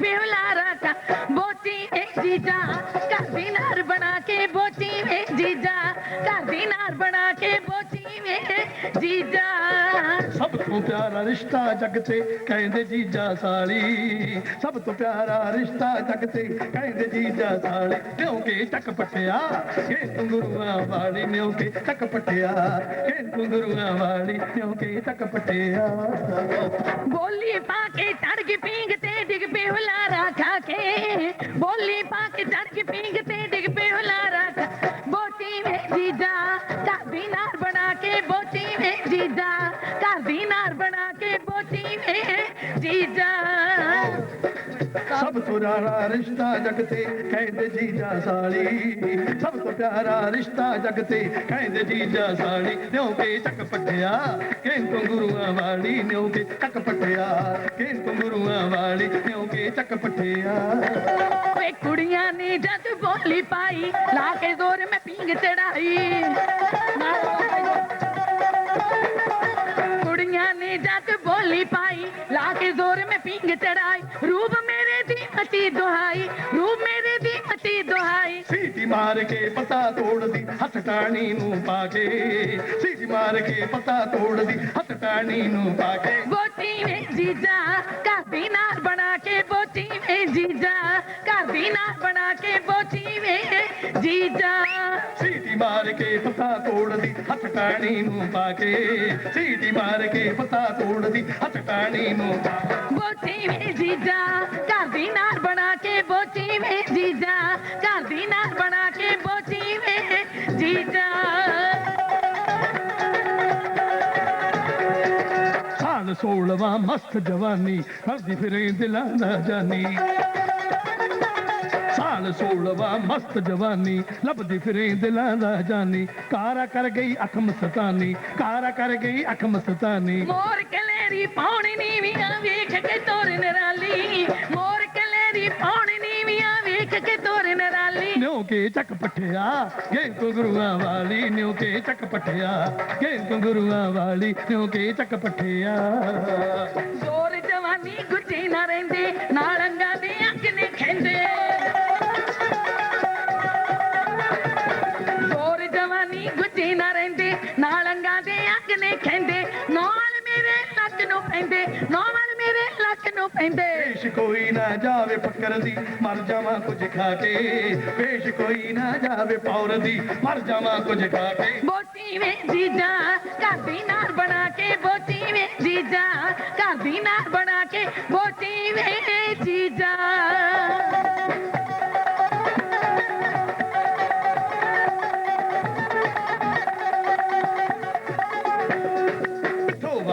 ਰਾਖਾ ਬੋਤੀ ਵੇ ਜੀਜਾ ਘਰ ਦੀ ਨਾਰ ਬਣਾ ਕੇ ਬੋਤੀ ਵੇ ਜੀਜਾ ਘਰ ਦੀ ਨਾਰ ਬਣਾ ਕੇ ਬੋਤੀ ਵੇ ਜੀਜਾ ਸਭ ਤੋਂ ਪਿਆਰਾ ਰਿਸ਼ਤਾ ਜਗ ਤੇ ਕਹਿੰਦੇ ਜੀਜਾ ਸਾਲੀ ਸਭ ਤੋਂ ਪਿਆਰਾ ਰਿਸ਼ਤਾ ਜਗ ਤੇ ਕਹਿੰਦੇ ਜੀਜਾ ਸਾਲੀ ਕਿਉਂਕਿ ਚੱਕ ਪਟਿਆ ਇਹ ਤੁੰਗਰੂਆਂ ਵਾਲੀ ਨਿਉਂਕੇ ਚੱਕ ਪਟਿਆ ਇਹ ਤੁੰਗਰੂਆਂ ਵਾਲੀ ਨਿਉਂਕੇ ਚੱਕ ਪਟਿਆ ਬੋਲੀ ਪਾ ਕੇ ਘਰ ਦੀ ਨਾਰ ਬਣਾ ਕੇ ਬੋਤੀ ਵੇ ਜੀਜਾ ਘਰ ਦੀ ਨਾਰ ਬਣਾ ਕੇ ਬੋਤੀ ਵੇ ਜੀਜਾ ਸਭ ਤੋਂ ਪਿਆਰਾ ਰਿਸ਼ਤਾ ਜਗ ਤੇ ਕਹਿੰਦੇ ਜੀਜਾ ਸਾਲੀ ਸਭ ਤੋਂ ਪਿਆਰਾ ਰਿਸ਼ਤਾ ਜਗ ਤੇ ਕਹਿੰਦੇ ਜੀਜਾ ਸਾਲੀ ਨਿਉਂਕੇ ਚੱਕ ਪਟਿਆ ਕਿ ਤੁੰਗਰੂਆਂ ਵਾਲੀ ਨਿਉਂਕੇ ਚੱਕ ਪਟਿਆ ਕਿ ਤੁੰਗਰੂਆਂ ਵਾਲੀ ਨਿਉਂਕੇ ਚੱਕ ਪਟਿਆ ਓਏ ਕੁੜੀਆਂ ਨੇ ਲਾ ਕੇ ਜ਼ੋਰ ਮੈਂ ਪੀਂਗ ਚੜਾਈ। ਕੁੜੀਆਂ ਨੇ ਜਦ ਬੋਲੀ ਪਾਈ ਲਾ ਕੇ ਜ਼ੋਰ ਮੈਂ ਪੀਂਗ ਚੜਾਈ। ਰੂਪ ਮੇਰੇ ਦੀ ਮਤੀ ਦੁਹਾਈ ਰੂਪ ਮੇਰੇ ਦੀ ਮਤੀ ਦੁਹਾਈ। ਸੀਟੀ ਮਾਰ ਕੇ ਪਤਾ ਤੋੜਦੀ ਹੱਥ ਟਾਣੀ ਨੂੰ ਪਾ ਕੇ। ਸੀਟੀ ਮਾਰ ਕੇ ਪਤਾ ਤੋੜਦੀ ਹੱਥ ਟਾਣੀ ਨੂੰ ਪਾ ਕੇ। ਬੋਟੀ ਵੇ ਜੀਜਾ ਘਰ ਦੀ ਨਾਰ ਬਣਾ ਕੇ ਵੇ ਜੀਜਾ ਘਰ ਦੀ ਨਾਰ ਬਣਾ ਕੇ ਬੋਟੀ ਵੇ। ਜੀਜਾ। ਸੀਟੀ ਮਾਰ ਕੇ ਪਤਾ ਤੋੜਦੀ ਹੱਥ ਟਾਣੀ ਨੂੰ ਪਾ ਕੇ। ਸੀਟੀ ਮਾਰ ਕੇ ਪਤਾ ਤੋੜਦੀ ਹੱਥ ਟਾਣੀ ਨੂੰ। ਬੋਟੀ ਵੇ ਜੀਜਾ ਘਰ ਦੀ ਨਾਰ ਬਣਾ ਕੇ ਬੋਟੀ ਵੇ। ਜੀਜਾ ਘਰ ਦੀ ਨਾਰ ਬਣਾ ਕੇ ਬੋਟੀ ਵੇ। ਜੀਜਾ। ਸਾਲ ਸੋਲਵਾ ਮਸਤ ਜਵਾਨੀ ਕਰਦੀ ਫਿਰੇ ਦਿਲਾਂ ਨਾ ਸਾਲ ਸੋਲਵਾ ਮਸਤ ਜਵਾਨੀ, ਲੱਭਦੀ ਫਿਰੇ ਦਿਲਾਂ ਦਾ ਜਾਨੀ। ਕਾਰਾ ਕਰ ਗਈ ਅੱਖ ਮਸਤਾਨੀ ਕਾਰਾ ਕਰ ਗਈ ਅੱਖ ਮਸਤਾਨੀ ਮੋਰ ਕਲੇਰੀ ਪਾਉਣੀ ਨੀਵੀਆਂ ਵੇਖ ਕੇ ਤੋਰ ਨਰਾਲੀ। ਮੋਰ ਕਲੇਰੀ ਪਾਉਣੀ ਨੀਵੀਆਂ ਵੇਖ ਕੇ ਤੋਰ ਕੇ ਚੱਕ ਪਟਿਆ ਗੇ ਗੁਰੂਆਂ ਵਾਲੀ ਨਿਉ ਕੇ ਚੱਕ ਪਟਿਆ ਗੇ ਗੁਰੂਆਂ ਵਾਲੀ ਨਿਉ ਕੇ ਚੱਕ ਪਟਿਆ ਜ਼ੋਰ ਜਵਾਨੀ ਗੁੱਟੀ ਨਾ ਰਹਿੰਦੇ ਨਾਲੰਗਾ ਦੇ ਅੱਗ ਨੇ ਖੈਂਦੇ ਜ਼ੋਰ ਜਵਾਨੀ ਗੁੱਟੀ ਨਾ ਰਹਿੰਦੇ ਨਾਲੰਗਾ ਦੇ ਅੱਗ ਨੇ ਖੈਂਦੇ ਨੂੰ ਪੈਂਦੇ? ਪੇਸ਼ ਕੋਈ ਨਾ ਜਾਵੇ ਫਕਰ ਦੀ ਮਰ ਜਾਵਾਂ ਕੁਝ ਖਾ ਕੇ। ਪੇਸ਼ ਕੋਈ ਨਾ ਜਾਵੇ ਪੌਰ ਦੀ ਮਰ ਜਾਵਾਂ ਕੁਝ ਖਾ ਕੇ। ਬੋਟੀ ਵੇ ਜੀਜਾ ਘਰ ਦੀ ਨਾਰ ਬਣਾ ਕੇ ਬੋਟੀ ਵੇ ਜੀਜਾ ਘਰ ਦੀ ਨਾਰ ਬਣਾ ਕੇ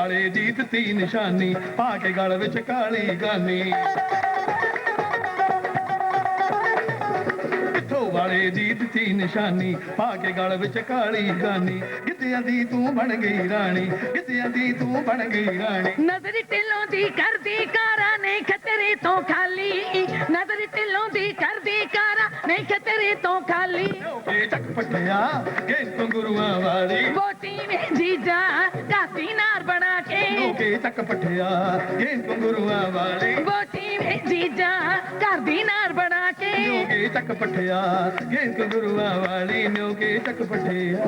ਵਾਲੇ ਦੀ ਦਿੱਤੀ ਨਿਸ਼ਾਨੀ ਪਾ ਕੇ ਗਲ ਵਿੱਚ ਕਾਲੀ ਗਾਨੀ। ਵਾਲੇ ਦੀ ਦਿੱਤੀ ਨਿਸ਼ਾਨੀ ਪਾ ਕੇ ਗਲ ਵਿੱਚ ਕਾਲੀ ਗਾਨੀ। ਗਿੱਧਿਆਂ ਦੀ ਤੂੰ ਬਣ ਗਈ ਰਾਣੀ ਗਿੱਧਿਆਂ ਦੀ ਤੂੰ ਬਣ ਗਈ ਰਾਣੀ। ਨਜ਼ਰ ਢਿੱਲੋਂ ਦੀ ਕਰਦੀ ਕਾਰਾ ਨਹੀਂ ਖਤਰੇ ਤੋਂ ਖਾਲੀ। ਨਜ਼ਰ ਢਿੱਲੋਂ ਦੀ ਕਰਦੀ ਕਾਰਾ ਨਹੀਂ ਖਤਰੇ ਤੋਂ ਖਾਲੀ। ਕੇ ਚੱਕ ਪਟਿਆ ਕਿ ਤੂੰ ਗੁਰੂਆਂ ਵਾਲੀ। ਬੋਟੀ ਵੇ ਜੀਜਾ ਕੇ ਚੱਕ ਪਟਿਆ ਕਿ ਤੂੰ ਗੁਰੂਆਂ ਵਾਲੀ। ਬੋਟੀ ਵੇ ਜੀਜਾ ਘਰ ਦੀ ਨਾਰ ਬਣਾ ਕੇ। ਕੇ ਚੱਕ ਪਟਿਆ ਕਿ ਤੂੰ ਗੁਰੂਆਂ ਵਾਲੀ ਨਿਉ ਕੇ ਚੱਕ ਪਟਿਆ